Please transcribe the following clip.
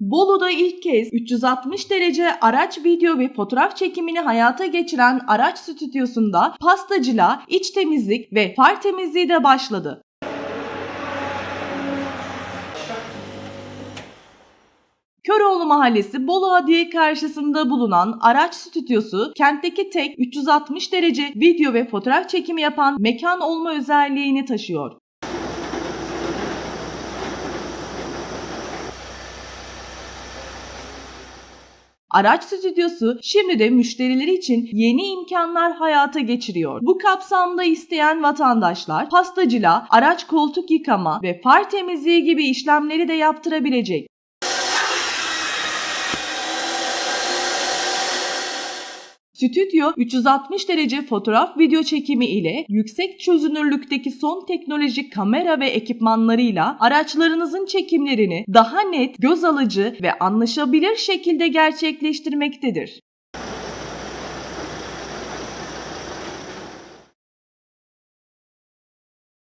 Bolu'da ilk kez 360 derece araç video ve fotoğraf çekimini hayata geçiren araç stüdyosunda pastacılığa, iç temizlik ve far temizliği de başladı. Köroğlu Mahallesi Bolu Hadiye karşısında bulunan araç stüdyosu kentteki tek 360 derece video ve fotoğraf çekimi yapan mekan olma özelliğini taşıyor. Araç stüdyosu şimdi de müşterileri için yeni imkanlar hayata geçiriyor. Bu kapsamda isteyen vatandaşlar pastacılığa, araç koltuk yıkama ve far temizliği gibi işlemleri de yaptırabilecek. Stüdyo 360 derece fotoğraf video çekimi ile yüksek çözünürlükteki son teknolojik kamera ve ekipmanlarıyla araçlarınızın çekimlerini daha net, göz alıcı ve anlaşılabilir şekilde gerçekleştirmektedir.